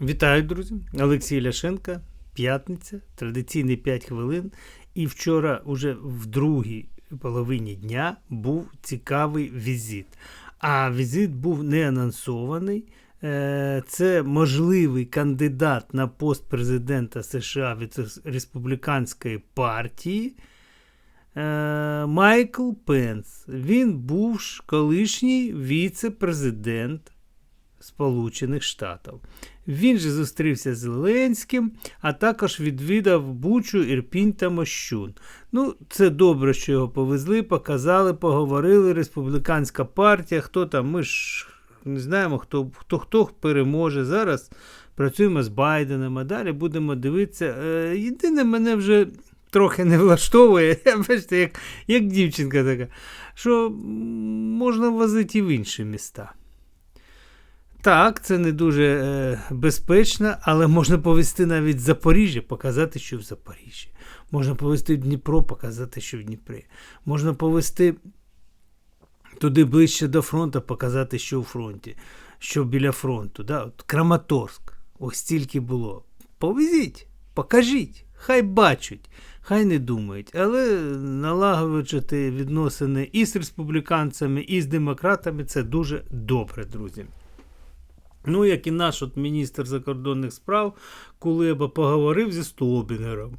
Вітаю, друзі! Олексій Ляшенка, п'ятниця, традиційний 5 хвилин. І вчора, уже в другій половині дня, був цікавий візит. А візит був не анонсований. Е, Це можливий кандидат на пост президента США від республіканської партії. Е, Майкл Пенс. Він був колишній віце-президент Сполучених Штатів. Він же зустрівся з Зеленським, а також відвідав Бучу, Ірпінь та Мощун. Ну, це добре, що його повезли, показали, поговорили. Республіканська партія, хто там, ми ж не знаємо, хто хто, хто переможе. Зараз працюємо з Байденом, а далі будемо дивитися. Е, єдине, мене вже трохи не влаштовує, бачите, як, як дівчинка така, що можна возити і в інші міста. Так, це не дуже е, безпечно, але можна повезти навіть Запоріжжя, показати, що в Запоріжжі. Можна повезти в Дніпро, показати, що в Дніпрі. Можна повезти туди ближче до фронту, показати, що у фронті, що біля фронту. Да? От Краматорськ. Ось стільки було. Повезіть, покажіть, хай бачать, хай не думають. Але налагоджувати відносини і з республіканцями, і з демократами це дуже добре, друзі. Ну, як і наш от міністр закордонних справ Кулеба поговорив зі Стобінером.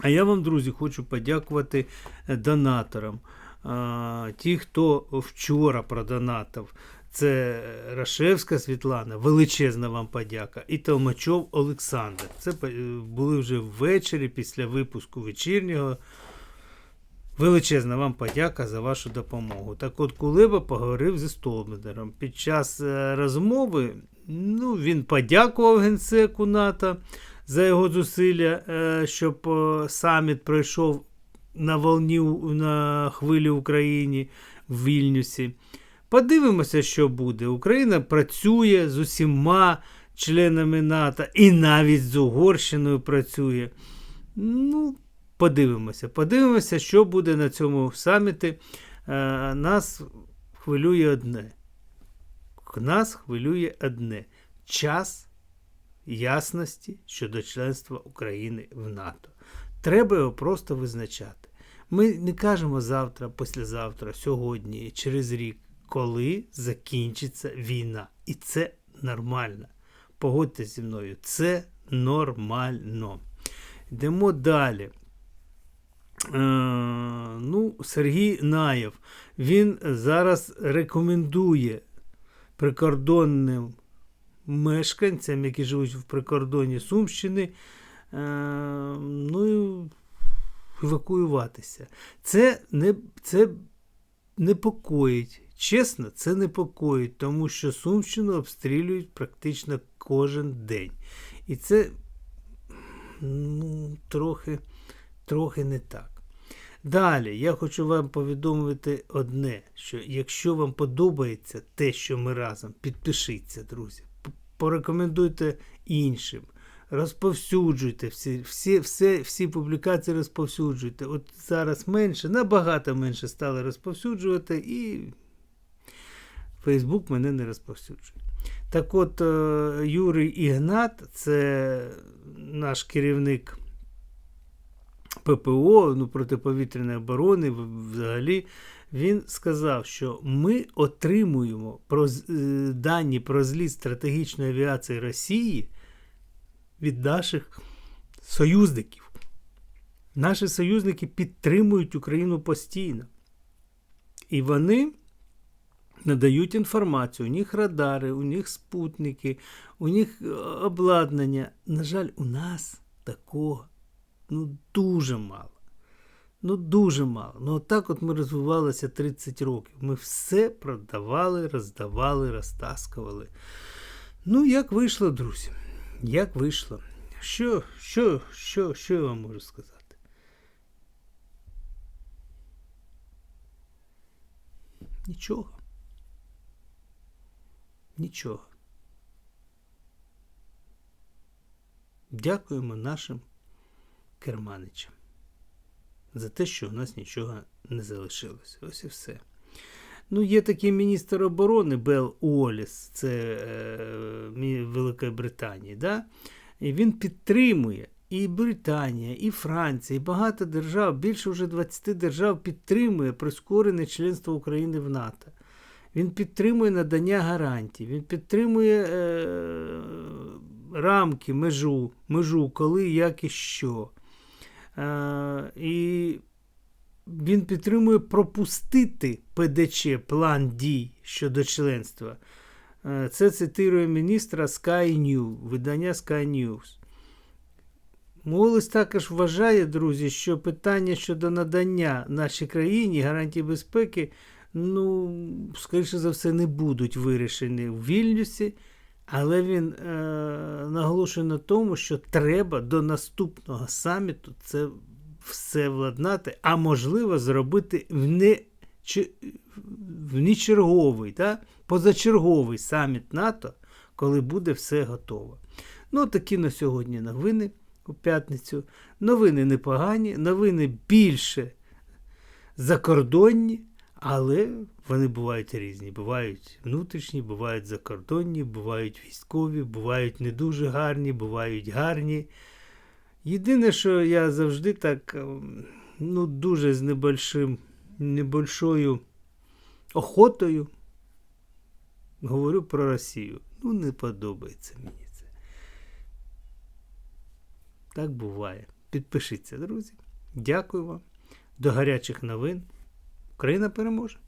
А я вам, друзі, хочу подякувати е, донаторам. А, ті, хто вчора продонатив, це Рашевська Світлана, величезна вам подяка, і Толмачов Олександр. Це були вже ввечері після випуску вечірнього. Величезна вам подяка за вашу допомогу. Так от Кулеба поговорив зі Столбедером. Під час е, розмови ну, він подякував генсеку НАТО за його зусилля, е, щоб е, саміт пройшов на волні на хвилі Україні в Вільнюсі. Подивимося, що буде. Україна працює з усіма членами НАТО і навіть з Угорщиною працює. Ну, Подивимося, подивимося, що буде на цьому саміті. Е, нас хвилює одне. Нас хвилює одне час ясності щодо членства України в НАТО. Треба його просто визначати. Ми не кажемо завтра, післязавтра, сьогодні, через рік, коли закінчиться війна. І це нормально. Погодьтеся зі мною, це нормально. Йдемо далі. Е, ну, Сергій Наєв, він зараз рекомендує прикордонним мешканцям, які живуть в прикордоні Сумщини, е, ну, евакуюватися. Це не це непокоїть. Чесно, це непокоїть, тому що Сумщину обстрілюють практично кожен день. І це ну, трохи трохи не так. Далі я хочу вам повідомити одне: що якщо вам подобається те, що ми разом, підпишіться, друзі, порекомендуйте іншим, розповсюджуйте всі всі, всі, всі публікації розповсюджуйте. От зараз менше, набагато менше стали розповсюджувати, і Фейсбук мене не розповсюджує. Так от, е, Юрій Ігнат, це наш керівник. ППО, ну, протиповітряної оборони, взагалі, він сказав, що ми отримуємо про, е, дані про зліт стратегічної авіації Росії від наших союзників. Наші союзники підтримують Україну постійно. І вони надають інформацію. У них радари, у них спутники, у них е, обладнання. На жаль, у нас такого ну дуже мало. Ну, дуже мало. Ну, отак от ми розвивалися 30 років. Ми все продавали, роздавали, розтаскували. Ну, як вийшло, друзі? Як вийшло? Що, що, що, що я вам можу сказати? Нічого. Нічого. Дякуємо нашим керманичем. За те, що у нас нічого не залишилось. Ось і все. Ну, є такий міністр оборони Бел Уоліс, це е, Великої Британії. Да? І він підтримує і Британія, і Франція, і багато держав, більше вже 20 держав підтримує прискорене членство України в НАТО. Він підтримує надання гарантій, він підтримує е, рамки, межу, межу, коли, як і що. Е, і він підтримує пропустити ПДЧ план дій щодо членства. Е, Це цитує міністра Sky News, видання Sky News. Молис також вважає, друзі, що питання щодо надання нашій країні гарантій безпеки, ну, скоріше за все, не будуть вирішені в Вільнюсі, але він е, наголошує на тому, що треба до наступного саміту це все владнати, а можливо зробити в не, чи- в нечерговий, та, позачерговий саміт НАТО, коли буде все готово. Ну, такі на сьогодні новини у п'ятницю. Новини непогані, новини більше закордонні, але вони бувають різні. Бувають внутрішні, бувають закордонні, бувають військові, бувають не дуже гарні, бувають гарні. Єдине, що я завжди так, ем, ну, дуже з небольшим, небольшою охотою говорю про Росію. Ну, не подобається мені це. Так буває. Підпишіться, друзі. Дякую вам. До гарячих новин. Україна переможе.